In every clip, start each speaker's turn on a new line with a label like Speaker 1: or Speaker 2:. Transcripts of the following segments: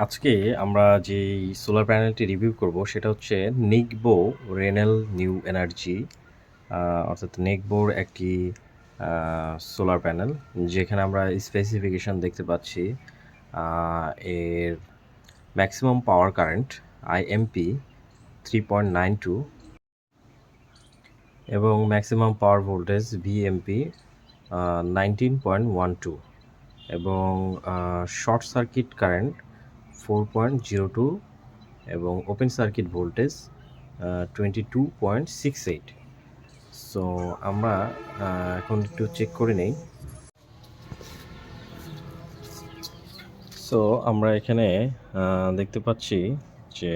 Speaker 1: আজকে আমরা যে সোলার প্যানেলটি রিভিউ করব, সেটা হচ্ছে নিকবো রেনেল নিউ এনার্জি অর্থাৎ নেকবোর একটি সোলার প্যানেল যেখানে আমরা স্পেসিফিকেশন দেখতে পাচ্ছি এর maximum power current IMP three point nine two এবং maximum power voltage VMP nineteen point one two এবং short circuit current four point zero two এবং open circuit voltage twenty two point six eight so আমরা আহ, এখন একটু check করে নেই। So আমরা এখানে আহ, দেখতে পাচ্ছি যে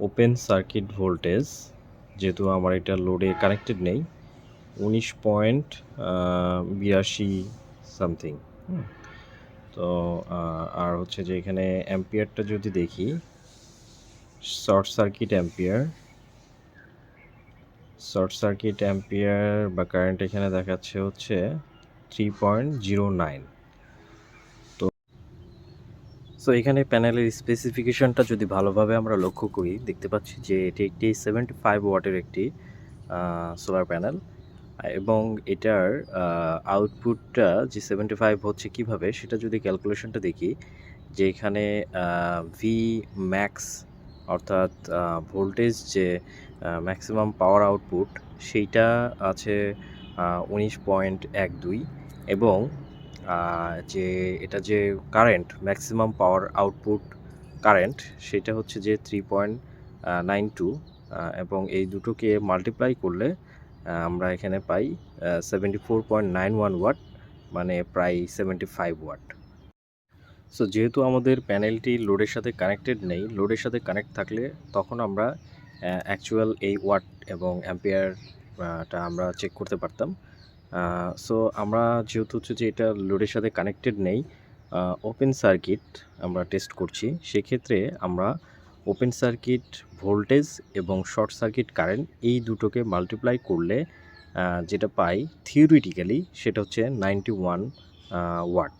Speaker 1: ওপেন সার্কিট ভোল্টেজ যেহেতু আমার এটা লোডে কানেক্টেড নেই উনিশ পয়েন্ট বিরাশি সামথিং তো আর হচ্ছে যে এখানে অ্যাম্পিয়ারটা যদি দেখি short circuit ampere short circuit ampere বা কারেন্ট এখানে দেখাচ্ছে হচ্ছে থ্রি পয়েন্ট জিরো নাইন তো সো এখানে প্যানেলের স্পেসিফিকেশনটা যদি ভালোভাবে আমরা লক্ষ্য করি, দেখতে পাচ্ছি যে এটি একটি সেভেন্টি ফাইভ ওয়াটের একটি সোলার প্যানেল এবং এটার আউটপুটটা যে সেভেন্টি ফাইভ হচ্ছে কীভাবে, সেটা যদি ক্যালকুলেশনটা দেখি, যে এখানে ভি ম্যাক্স অর্থাৎ ভোল্টেজ যে ম্যাক্সিমাম পাওয়ার আউটপুট সেইটা আছে উনিশ পয়েন্ট এক দুই এবং যে এটা যে current maximum power output current সেটা হচ্ছে যে থ্রি পয়েন্ট নাইন টু এবং এই দুটোকে মাল্টিপ্লাই করলে আমরা এখানে পাই seventy four point nine one watt মানে প্রায় সেভেন্টি ফাইভ ওয়াট সো যেহেতু আমাদের প্যানেলটি লোডের সাথে কানেক্টেড নেই লোডের সাথে কানেক্ট থাকলে তখন আমরা অ্যাকচুয়াল এই ওয়াট এবং অ্যাম্পিয়ারটা আমরা চেক করতে পারতাম। সো আমরা যেহেতু হচ্ছে যে এটা লোডের সাথে কানেক্টেড নেই ওপেন সার্কিট আমরা টেস্ট করছি, সেক্ষেত্রে আমরা ওপেন সার্কিট, ভোল্টেজ এবং শর্ট সার্কিট কারেন্ট এই দুটোকে মাল্টিপ্লাই করলে যেটা পাই থিওরিটিক্যালি সেটা হচ্ছে ninety one watt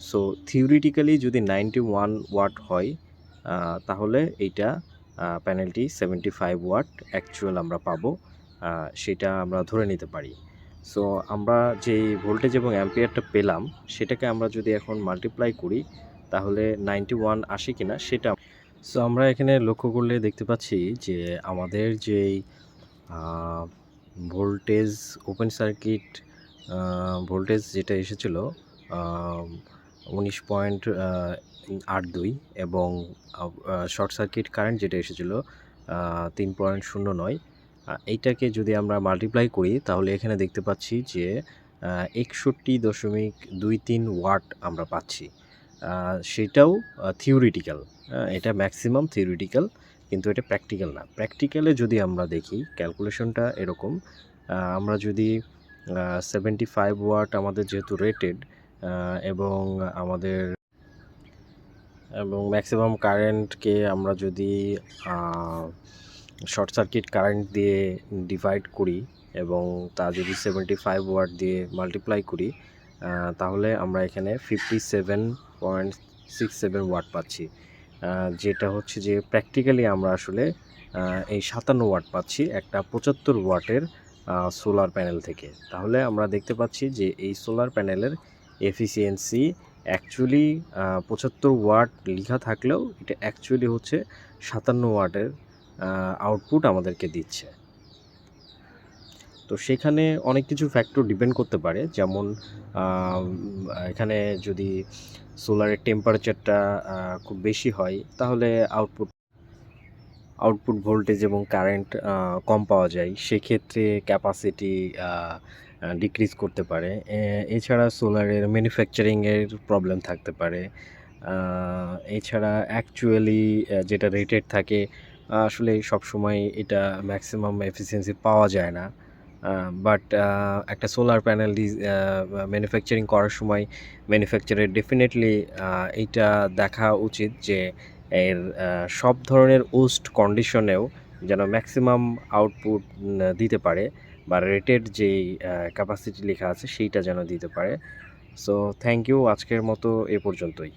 Speaker 1: so theoretically যদি নাইনটি ওয়ান ওয়াট হয় তাহলে এইটা প্যানেলটি সেভেন্টি ফাইভ ওয়াট অ্যাকচুয়াল আমরা পাবো সেটা আমরা ধরে নিতে পারি। সো আমরা যে ভোল্টেজ এবং অ্যাম্পিয়ারটা পেলাম, সেটাকে আমরা যদি এখন মাল্টিপ্লাই করি, তাহলে নাইনটি ওয়ান আসে কিনা, সেটা সো আমরা এখানে লক্ষ্য করলে দেখতে পাচ্ছি যে আমাদের যেই ভোল্টেজ ওপেন সার্কিট ভোল্টেজ যেটা এসেছিল উনিশ পয়েন্ট আট দুই এবং শর্ট সার্কিট কারেন্ট যেটা এসেছিল তিন পয়েন্ট শূন্য নয়। এইটাকে যদি আমরা মাল্টিপ্লাই করি, তাহলে এখানে দেখতে পাচ্ছি যে একষট্টি দশমিক দুই তিন ওয়াট আমরা পাচ্ছি। সেটাও থিওরিটিক্যাল এটা ম্যাক্সিমাম থিওরিটিক্যাল কিন্তু এটা প্র্যাকটিক্যাল না। প্র্যাকটিক্যালে যদি আমরা দেখি ক্যালকুলেশনটা এরকম আমরা যদি সেভেন্টি ফাইভ ওয়াট আমাদের যেহেতু রেটেড এবং আমাদের, এবং ম্যাক্সিমাম কারেন্টকে আমরা যদি শর্ট সার্কিট কারেন্ট দিয়ে ডিভাইড করি, এবং তা যদি সেভেন্টি ফাইভ ওয়াট দিয়ে মাল্টিপ্লাই করি তাহলে আমরা এখানে fifty seven point six seven watt পাচ্ছি। যেটা হচ্ছে যে প্র্যাকটিক্যালি আমরা আসলে এই সাতান্ন ওয়াট পাচ্ছি একটা পঁচাত্তর ওয়াটের সোলার প্যানেল থেকে। তাহলে আমরা দেখতে পাচ্ছি যে এই সোলার প্যানেলের এফিসিয়েন্সি অ্যাকচুয়ালি পঁচাত্তর ওয়াট লেখা থাকলেও এটা অ্যাকচুয়ালি হচ্ছে সাতান্ন ওয়াটের আউটপুট আমাদেরকে দিচ্ছে। তো সেখানে অনেক কিছু ফ্যাক্টর ডিপেন্ড করতে পারে। যেমন এখানে যদি সোলারের টেম্পারেচারটা খুব বেশি হয়, তাহলে আউটপুট আউটপুট ভোল্টেজ এবং কারেন্ট কম পাওয়া যায়। সেক্ষেত্রে ক্যাপাসিটি ডিক্রিজ করতে পারে। এছাড়া সোলারের ম্যানুফ্যাকচারিংয়ের প্রবলেম থাকতে পারে। এছাড়া অ্যাকচুয়ালি যেটা রেটেড থাকে আসলে সব সময় এটা ম্যাক্সিমাম এফিসিয়েন্সি পাওয়া যায় না। বাট একটা সোলার প্যানেল ম্যানুফ্যাকচারিং করার সময় ম্যানুফ্যাকচারের ডেফিনেটলি এইটা দেখা উচিত যে এর সব ধরনের ওস্ট কন্ডিশনেও যেন ম্যাক্সিমাম আউটপুট দিতে পারে বা রেটেড যেই ক্যাপাসিটি লেখা আছে সেইটা যেন দিতে পারে। সো থ্যাংক ইউ আজকের মতো এ পর্যন্তই।